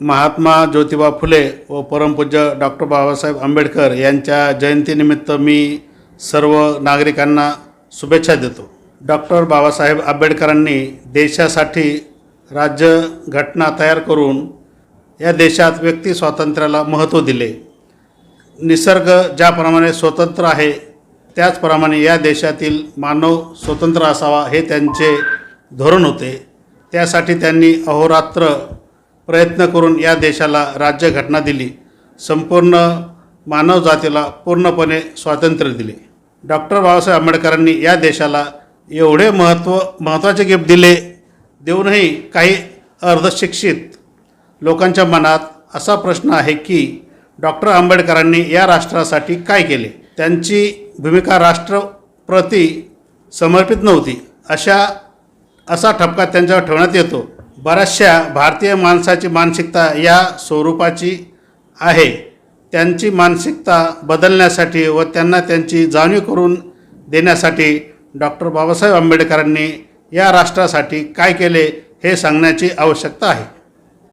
महात्मा ज्योतिबा फुले व परमपूज्य डॉक्टर बाबासाहेब आंबेडकर यांच्या जयंतीनिमित्त मी सर्व नागरिकांना शुभेच्छा देतो. डॉक्टर बाबासाहेब आंबेडकरांनी देशासाठी राज्यघटना तयार करून या देशात व्यक्ती स्वातंत्र्याला महत्त्व दिले. निसर्ग ज्याप्रमाणे स्वतंत्र आहे त्याचप्रमाणे या देशातील मानव स्वतंत्र असावा हे त्यांचे धोरण होते. त्यासाठी त्यांनी अहोरात्र प्रयत्न करून या देशाला राज्यघटना दिली. संपूर्ण मानवजातीला पूर्णपणे स्वातंत्र्य दिले. डॉक्टर बाबासाहेब आंबेडकरांनी या देशाला एवढे महत्त्व महत्त्वाचे गिफ्ट दिले देऊनही काही अर्धशिक्षित लोकांच्या मनात असा प्रश्न आहे की डॉक्टर आंबेडकरांनी या राष्ट्रासाठी काय केले? त्यांची भूमिका राष्ट्रप्रती समर्पित नव्हती. अशा असा ठपका त्यांच्यावर ठेवण्यात येतो. बऱ्याचशा भारतीय माणसाची मानसिकता या स्वरूपाची आहे. त्यांची मानसिकता बदलण्यासाठी व त्यांना त्यांची जाणीव करून देण्यासाठी डॉक्टर बाबासाहेब आंबेडकरांनी या राष्ट्रासाठी काय केले हे सांगण्याची आवश्यकता आहे.